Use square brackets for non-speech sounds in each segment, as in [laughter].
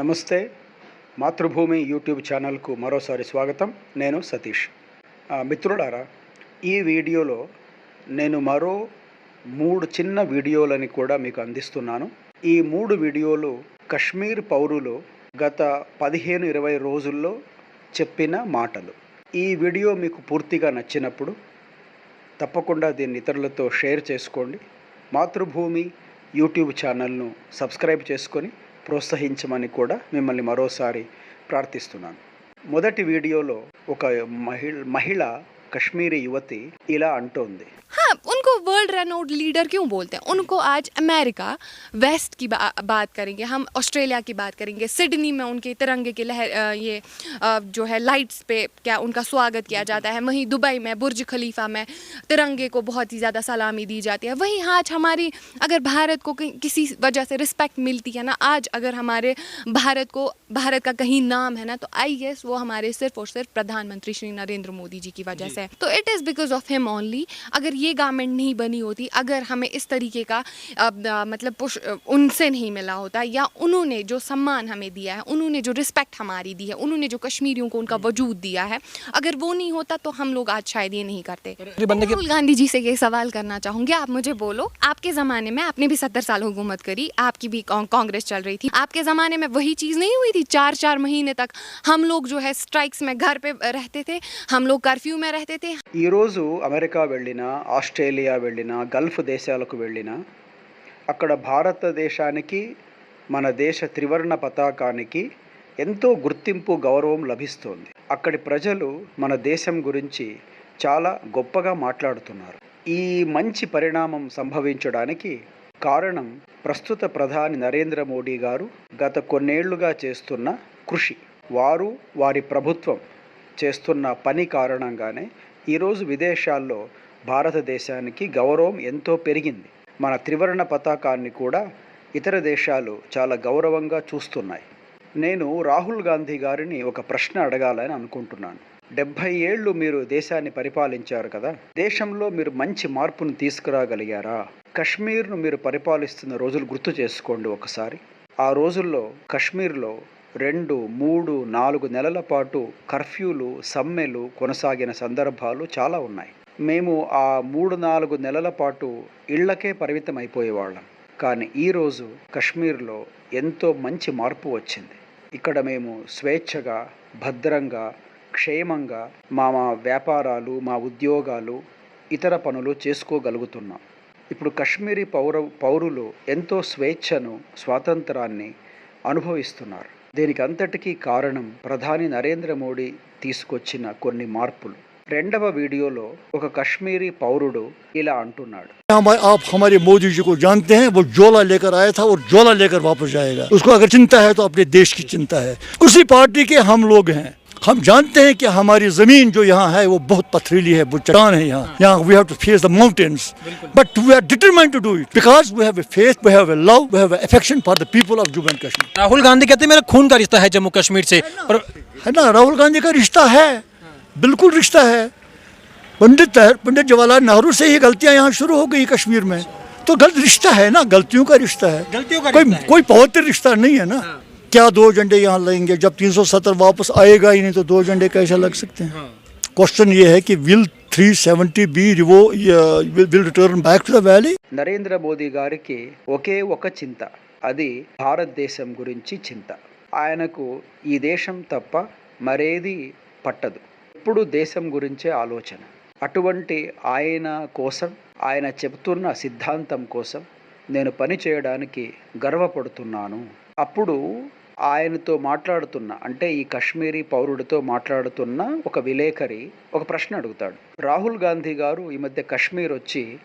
నమస్తే. మాతృభూమి యూట్యూబ్ ఛానల్కు మరోసారి స్వాగతం. నేను సతీష్. ఆ, మిత్రులారా ఈ వీడియోలో నేను మరో మూడు చిన్న వీడియోలని కూడా మీకు అందిస్తున్నాను. ఈ మూడు వీడియోలు కశ్మీర్ పౌరులు గత పదిహేను ఇరవై రోజుల్లో చెప్పిన మాటలు. ఈ వీడియో మీకు పూర్తిగా నచ్చినప్పుడు తప్పకుండా దీన్ని ఇతరులతో షేర్ చేసుకోండి. మాతృభూమి యూట్యూబ్ ఛానల్ను సబ్స్క్రైబ్ చేసుకొని ప్రోత్సహించమని కూడా మిమ్మల్ని మరోసారి ప్రార్థిస్తున్నాను. మొదటి వీడియోలో ఒక మహిళ మహిళ కశ్మీరీ యువతి ఇలా అంటోంది. उनको वर्ल्ड रेनोड लीडर क्यों बोलते हैं? उनको आज अमेरिका वेस्ट की बा, बात करेंगे हम ऑस्ट्रेलिया की बात करेंगे सिडनी में उनके तिरंगे की लहर ये जो है लाइट्स पे क्या उनका स्वागत किया जाता है वहीं दुबई में बुर्ज खलीफा में तिरंगे को बहुत ही ज़्यादा सलामी दी जाती है। वहीं आज हमारी अगर भारत को किसी वजह से रिस्पेक्ट मिलती है ना आज अगर हमारे भारत को भारत का कहीं नाम है ना तो आई गेस वो हमारे सिर्फ़ और सिर्फ़ प्रधानमंत्री श्री नरेंद्र मोदी जी की वजह से है। तो it is because of him only अगर ये गवर्नमेंट नहीं बनी होती अगर हमें इस तरीके का अब, अ, मतलब पुश अ, उनसे नहीं मिला होता या उन्होंने जो सम्मान हमें दिया है उन्होंने जो रिस्पेक्ट हमारी दी है उन्होंने जो कश्मीरियों को उनका वजूद दिया है अगर वो नहीं होता तो हम लोग आज शायद ये नहीं करते ये बंदे के राहुल गांधी जी से ये सवाल करना चाहूंगी आप मुझे बोलो आपके ज़माने में आपने भी सत्तर साल हुकूमत करी आपकी भी कां- कांग्रेस चल रही थी आपके ज़माने में वही चीज़ नहीं हुई थी चार चार महीने तक हम लोग जो है स्ट्राइक्स में घर पे रहते थे हम लोग कर्फ्यू में रहते थे ఈరోజు అమెరికా వెళ్ళినా ఆస్ట్రేలియా వెళ్ళినా గల్ఫ్ దేశాలకు వెళ్ళినా అక్కడ భారతదేశానికి మన దేశ త్రివర్ణ పతాకానికి ఎంతో గుర్తింపు గౌరవం లభిస్తోంది. అక్కడి ప్రజలు మన దేశం గురించి చాలా గొప్పగా మాట్లాడుతున్నారు. ఈ మంచి పరిణామం సంభవించడానికి కారణం ప్రస్తుత ప్రధాని నరేంద్ర మోడీ గారు గత కొన్నేళ్ళుగా చేస్తున్న కృషి. వారు వారి ప్రభుత్వం చేస్తున్న పని కారణంగానే ఈరోజు విదేశాల్లో భారతదేశానికి గౌరవం ఎంతో పెరిగింది. మన త్రివర్ణ పతాకాన్ని కూడా ఇతర దేశాలు చాలా గౌరవంగా చూస్తున్నాయి. నేను రాహుల్ గాంధీ గారిని ఒక ప్రశ్న అడగాలని అనుకుంటున్నాను. డెబ్భై ఏళ్ళు మీరు దేశాన్ని పరిపాలించారు కదా దేశంలో మీరు మంచి మార్పును తీసుకురాగలిగారా? కశ్మీర్ను మీరు పరిపాలిస్తున్న రోజులు గుర్తు చేసుకోండి ఒకసారి. ఆ రోజుల్లో కశ్మీర్లో రెండు మూడు నాలుగు నెలల పాటు కర్ఫ్యూలు సమ్మెలు కొనసాగిన సందర్భాలు చాలా ఉన్నాయి. మేము ఆ మూడు నాలుగు నెలల పాటు ఇళ్ళకే పరిమితం అయిపోయేవాళ్ళం. కానీ ఈరోజు కశ్మీర్లో ఎంతో మంచి మార్పు వచ్చింది. ఇక్కడ మేము స్వేచ్ఛగా భద్రంగా క్షేమంగా మా మా వ్యాపారాలు మా ఉద్యోగాలు ఇతర పనులు చేసుకోగలుగుతున్నాం. ఇప్పుడు కశ్మీరీ పౌర పౌరులు ఎంతో స్వేచ్ఛను స్వాతంత్రాన్ని అనుభవిస్తున్నారు. దీనికి అంతటికీ కారణం ప్రధాని నరేంద్ర మోడీ తీసుకొచ్చిన కొన్ని మార్పులు. రెండవ వీడియోలో ఒక కశ్మీరీ పౌరుడు ఇలా అంటున్నాడు हम आप हमारे मोदी जी को जानते हैं वो जोला लेकर आया था और जोला लेकर वापस जाएगा उसको अगर चिंता है तो अपने देश की चिंता है उसी पार्टी के हम लोग हैं हम जानते हैं कि हमारी जमीन जो यहाँ है वो बहुत पथरीली है वो चट्टान है यहाँ यहाँ we have to face the mountains but we are determined to do it because we have a faith we have a love we have affection for the people of Jammu and Kashmir Rahul Gandhi कहते हैं मेरा खून का रिश्ता है जम्मू कश्मीर से और है ना राहुल गांधी का रिश्ता है बिल्कुल रिश्ता है पंडित पंडित जवाहरलाल नेहरू से ही गलतियां यहाँ शुरू हो गई कश्मीर में तो गलत रिश्ता है ना गलतियों का रिश्ता है गलतियों का कोई रिश्ता है। कोई पवित्र रिश्ता नहीं है ना क्या दो झंडे यहाँ लगेंगे जब 370 वापस आएगा ही नहीं तो दो झंडे कैसे लग सकते हैं क्वेश्चन ये है कि will 370 B Revo will return back to the valley Narendra Modi గారికి ఒకే ఒక చింత అది భారతదేశం గురించి చింత ఆయనకు ఈ దేశం తప్ప మరేది పట్టదు ఎప్పుడు దేశం గురించే ఆలోచన. అటువంటి ఆయన కోసం ఆయన చెబుతున్న సిద్ధాంతం కోసం నేను పని చేయడానికి గర్వపడుతున్నాను. అప్పుడు ఆయనతో మాట్లాడుతున్న అంటే ఈ కశ్మీరీ పౌరుడితో మాట్లాడుతున్న ఒక విలేకరి ఒక ప్రశ్న అడుగుతాడు. రాహుల్ గాంధీ గారు ఈ మధ్య కశ్మీర్ వచ్చి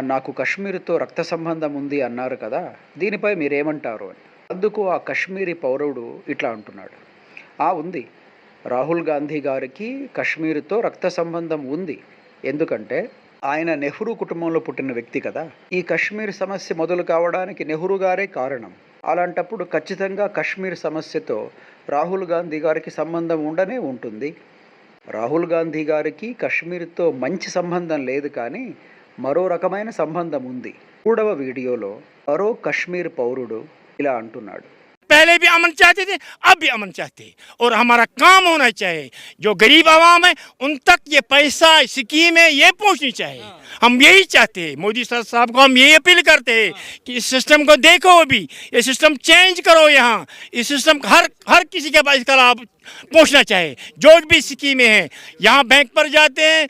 నాకు కశ్మీర్తో రక్త సంబంధం ఉంది అన్నారు కదా దీనిపై మీరేమంటారు? అని. అందుకు ఆ కశ్మీరీ పౌరుడు ఇట్లా అంటున్నాడు. ఆ ఉంది. రాహుల్ గాంధీ గారికి కశ్మీర్తో రక్త సంబంధం ఉంది. ఎందుకంటే ఆయన నెహ్రూ కుటుంబంలో పుట్టిన వ్యక్తి కదా. ఈ కశ్మీర్ సమస్య మొదలు కావడానికి నెహ్రూ గారే కారణం. అలాంటప్పుడు ఖచ్చితంగా కశ్మీర్ సమస్యతో రాహుల్ గాంధీ గారికి సంబంధం ఉండనే ఉంటుంది. రాహుల్ గాంధీ గారికి కశ్మీర్తో మంచి సంబంధం లేదు కానీ మరో రకమైన సంబంధం ఉంది. మూడవ వీడియోలో మరో కశ్మీర్ పౌరుడు ఇలా అంటున్నాడు. पहले भी अमन चाहते थे अब भी अमन चाहते हैं। और हमारा काम होना चाहिए। जो गरीब आवाम है उन तक ये पैसा स्कीम है ये पहुंचनी चाहिए। हम यही चाहते हैं। मोदी सर साहब को हम यही अपील करते हैं कि इस सिस्टम को देखो अभी। ये सिस्टम चेंज करो यहाँ। इस सिस्टम हर हर किसी के पास इसका लाभ पहुँचना चाहिए। जो भी स्कीमें हैं यहाँ बैंक पर जाते हैं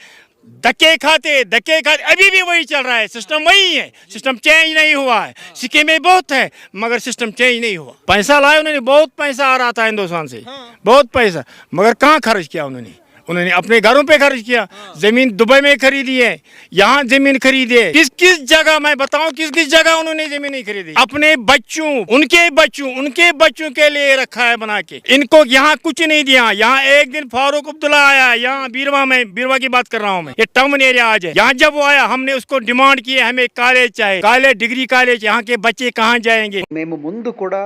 धक्के खाते धक्के खाते। अभी भी वही चल रहा है। सिस्टम वही है। सिस्टम चेंज नहीं हुआ है। स्कीमें बहुत है मगर सिस्टम चेंज नहीं हुआ। पैसा लाया उन्होंने बहुत पैसा आ रहा था हिंदुस्तान से। बहुत पैसा। मगर कहाँ खर्च किया उन्होंने? उन्होंने अपने घरों पे खर्च किया जमीन दुबई में खरीदी है यहाँ जमीन खरीदी है किस किस जगह मैं बताऊं किस किस जगह उन्होंने जमीन नहीं खरीदी अपने बच्चों उनके बच्चों उनके बच्चों के लिए रखा है बना के इनको यहाँ कुछ नहीं दिया यहाँ एक दिन फारूक अब्दुल्ला आया यहाँ बीरवा में बीरवा की बात कर रहा हूँ मैं ये टाउन एरिया आज है यहाँ जब वो आया हमने उसको डिमांड की हमें कॉलेज चाहिए कॉलेज डिग्री कॉलेज यहाँ के बच्चे कहाँ जाएंगे మేము ముందు కూడా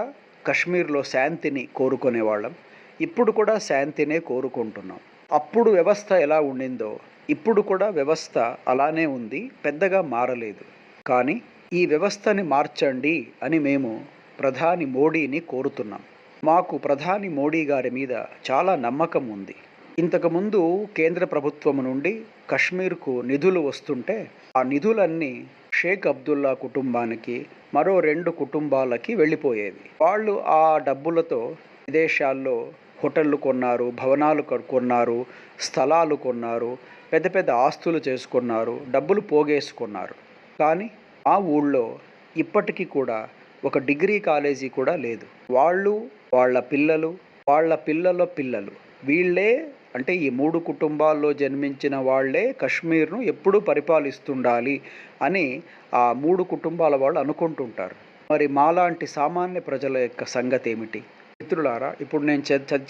కశ్మీర్లో శాంతిని కోరుకునేవాళ్ళం ఇప్పుడు కూడా శాంతినే కోరుకుంటున్నాం అప్పుడు వ్యవస్థ ఎలా ఉండిందో ఇప్పుడు కూడా వ్యవస్థ అలానే ఉంది పెద్దగా మారలేదు. కానీ ఈ వ్యవస్థని మార్చండి అని మేము ప్రధాని మోడీని కోరుతున్నాం. మాకు ప్రధాని మోడీ గారి మీద చాలా నమ్మకం ఉంది. ఇంతకుముందు కేంద్ర ప్రభుత్వం నుండి కశ్మీర్కు నిధులు వస్తుంటే ఆ నిధులన్నీ షేక్ అబ్దుల్లా కుటుంబానికి మరో రెండు కుటుంబాలకి వెళ్ళిపోయేవి. వాళ్ళు ఆ డబ్బులతో విదేశాల్లో హోటళ్ళు కొన్నారు భవనాలు కొన్నారు స్థలాలు కొన్నారు పెద్ద పెద్ద ఆస్తులు చేసుకున్నారు డబ్బులు పోగేసుకున్నారు. కానీ ఆ ఊళ్ళో ఇప్పటికీ కూడా ఒక డిగ్రీ కాలేజీ కూడా లేదు. వాళ్ళు వాళ్ళ పిల్లలు వాళ్ళ పిల్లల పిల్లలు. వీళ్ళే అంటే ఈ మూడు కుటుంబాల్లో జన్మించిన వాళ్ళే కశ్మీర్ను ఎప్పుడూ పరిపాలిస్తుండాలి అని ఆ మూడు కుటుంబాల వాళ్ళు అనుకుంటుంటారు. మరి మాలాంటి సామాన్య ప్రజల యొక్క సంగతి ఏమిటి మిత్రులారా ఇప్పుడు నేను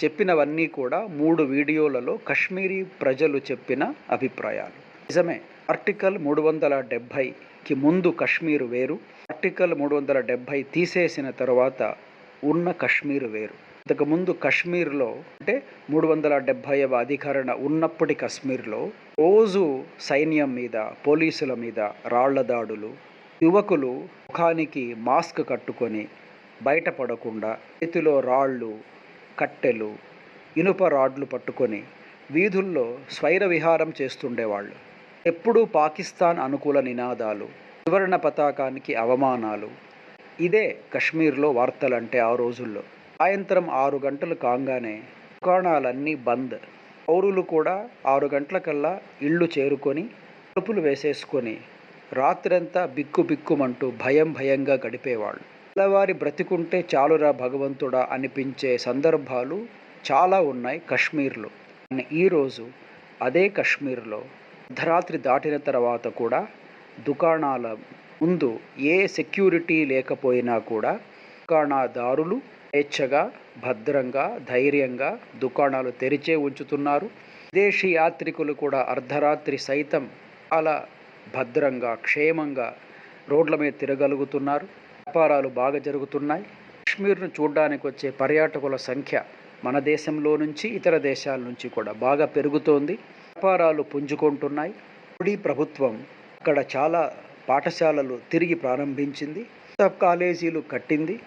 చెప్పినవన్నీ కూడా మూడు వీడియోలలో కశ్మీరీ ప్రజలు చెప్పిన అభిప్రాయాలు. నిజమే ఆర్టికల్ మూడు వందల డెబ్భైకి ముందు కశ్మీరు వేరు ఆర్టికల్ మూడు వందల డెబ్భై తీసేసిన తర్వాత ఉన్న కశ్మీరు వేరు. ఇంతకుముందు కశ్మీర్లో అంటే మూడు వందల డెబ్భైవ అధికరణ ఉన్నప్పటి కశ్మీర్లో రోజు సైన్యం మీద పోలీసుల మీద రాళ్ళ దాడులు యువకులు ముఖానికి మాస్క్ కట్టుకొని బయటపడకుండా చేతిలో రాళ్ళు కట్టెలు ఇనుప రాడ్లు పట్టుకొని వీధుల్లో స్వైర విహారం చేస్తుండేవాళ్ళు. ఎప్పుడూ పాకిస్తాన్ అనుకూల నినాదాలు వివరణ పతాకానికి అవమానాలు. ఇదే కశ్మీర్లో వార్తలంటే ఆ రోజుల్లో. సాయంత్రం ఆరు గంటలు కాగానే దుకాణాలన్నీ బంద్. పౌరులు కూడా ఆరు గంటలకల్లా ఇళ్ళు చేరుకొని తలుపులు వేసేసుకొని రాత్రంతా బిక్కు బిక్కుమంటూ భయం భయంగా గడిపేవాళ్ళు. తెల్లవారి బ్రతికుంటే చాలురా భగవంతుడా అనిపించే సందర్భాలు చాలా ఉన్నాయి కశ్మీర్లో. ఈరోజు అదే కశ్మీర్లో అర్ధరాత్రి దాటిన తర్వాత కూడా దుకాణాల ముందు ఏ సెక్యూరిటీ లేకపోయినా కూడా దుకాణదారులు స్వేచ్ఛగా భద్రంగా ధైర్యంగా దుకాణాలు తెరిచే ఉంచుతున్నారు. విదేశీ యాత్రికులు కూడా అర్ధరాత్రి సైతం చాలా భద్రంగా క్షేమంగా రోడ్ల మీద తిరగలుగుతున్నారు. వ్యాపారాలు బాగా జరుగుతున్నాయి. కాశ్మీర్ను చూడడానికి వచ్చే పర్యాటకుల సంఖ్య మన దేశంలో నుంచి ఇతర దేశాల నుంచి కూడా బాగా పెరుగుతోంది. వ్యాపారాలు పుంజుకుంటున్నాయి. మోడీ ప్రభుత్వం అక్కడ చాలా పాఠశాలలు తిరిగి ప్రారంభించింది. సబ్ కాలేజీలు కట్టింది.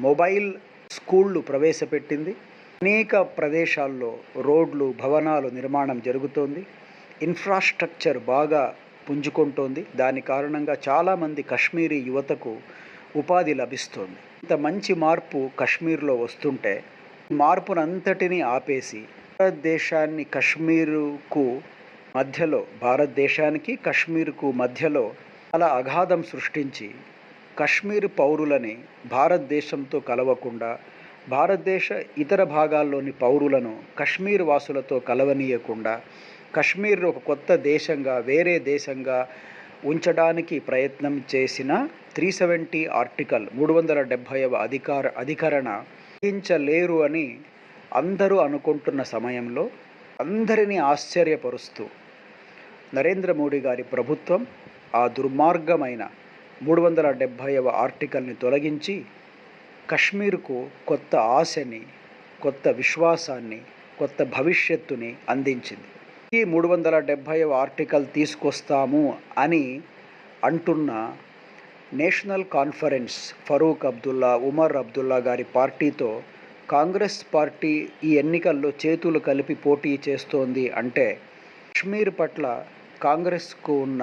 మొబైల్ స్కూళ్ళు ప్రవేశపెట్టింది. అనేక ప్రదేశాల్లో రోడ్లు భవనాలు నిర్మాణం జరుగుతోంది. ఇన్ఫ్రాస్ట్రక్చర్ బాగా పుంజుకుంటోంది. దాని కారణంగా చాలామంది కశ్మీరీ యువతకు ఉపాధి లభిస్తోంది. ఇంత మంచి మార్పు కశ్మీర్లో వస్తుంటే ఈ మార్పునంతటినీ ఆపేసి భారతదేశాన్ని కశ్మీరుకు మధ్యలో భారతదేశానికి కశ్మీర్కు మధ్యలో అలా అగాధం సృష్టించి కశ్మీర్ పౌరులని భారతదేశంతో కలవకుండా భారతదేశ ఇతర భాగాల్లోని పౌరులను కశ్మీర్ వాసులతో కలవనీయకుండా కశ్మీర్ ఒక కొత్త దేశంగా వేరే దేశంగా ఉంచడానికి ప్రయత్నం చేసిన త్రీ సెవెంటీ ఆర్టికల్ మూడు వందల డెబ్భైవ అధికార అధికరణ గ్రహించలేరు అని అందరూ అనుకుంటున్న సమయంలో అందరినీ ఆశ్చర్యపరుస్తూ నరేంద్ర మోడీ గారి ప్రభుత్వం ఆ దుర్మార్గమైన మూడు వందల డెబ్భైవ ఆర్టికల్ని తొలగించి కశ్మీర్కు కొత్త ఆశని కొత్త విశ్వాసాన్ని కొత్త భవిష్యత్తుని అందించింది. మూడు వందల డెబ్భైవ ఆర్టికల్ తీసుకొస్తాము అని అంటున్న నేషనల్ కాన్ఫరెన్స్ ఫరూక్ అబ్దుల్లా ఉమర్ అబ్దుల్లా గారి పార్టీతో కాంగ్రెస్ పార్టీ ఈ ఎన్నికల్లో చేతులు కలిపి పోటీ చేస్తోంది అంటే కాశ్మీర్ పట్ల కాంగ్రెస్కు ఉన్న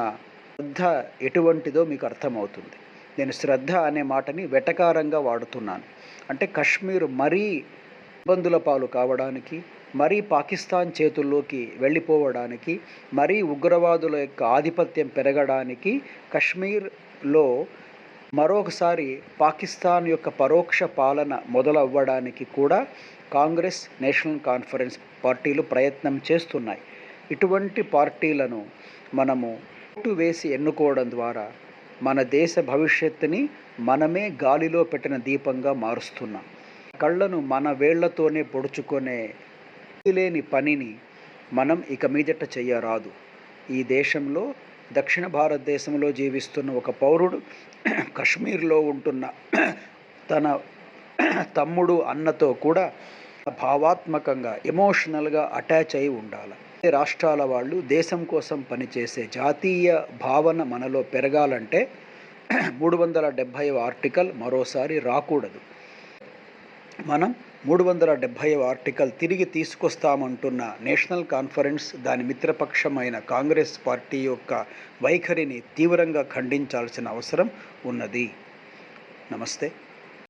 శ్రద్ధ ఎటువంటిదో మీకు అర్థమవుతుంది. నేను శ్రద్ధ అనే మాటని వెటకారంగా వాడుతున్నాను. అంటే కశ్మీర్ మరీ ఇబ్బందుల పాలు కావడానికి మరీ పాకిస్తాన్ చేతుల్లోకి వెళ్ళిపోవడానికి మరీ ఉగ్రవాదుల యొక్క ఆధిపత్యం పెరగడానికి కశ్మీర్లో మరొకసారి పాకిస్తాన్ యొక్క పరోక్ష పాలన మొదలవ్వడానికి కూడా కాంగ్రెస్ నేషనల్ కాన్ఫరెన్స్ పార్టీలు ప్రయత్నం చేస్తున్నాయి. ఇటువంటి పార్టీలను మనము ఓటు వేసి ఎన్నుకోవడం ద్వారా మన దేశ భవిష్యత్తుని మనమే గాలిలో పెట్టిన దీపంగా మారుస్తున్నాం. కళ్ళను మన వేళ్ళతోనే పొడుచుకునే లేని పనిని మనం ఇక మీదట చెయ్యరాదు. ఈ దేశంలో దక్షిణ భారతదేశంలో జీవిస్తున్న ఒక పౌరుడు [clears throat] కశ్మీర్లో ఉంటున్న [clears throat] తన [clears throat] తమ్ముడు అన్నతో కూడా భావాత్మకంగా ఎమోషనల్గా అటాచ్ అయి ఉండాలి. రాష్ట్రాల వాళ్ళు దేశం కోసం పనిచేసే జాతీయ భావన మనలో పెరగాలంటే మూడు వందల డెబ్భై ఆర్టికల్ మరోసారి రాకూడదు. మనం మూడు వందల డెబ్భై ఆర్టికల్ తిరిగి తీసుకొస్తామంటున్న నేషనల్ కాన్ఫరెన్స్ దాని మిత్రపక్షమైన కాంగ్రెస్ పార్టీ యొక్క వైఖరిని తీవ్రంగా ఖండించాల్సిన అవసరం ఉన్నది. నమస్తే.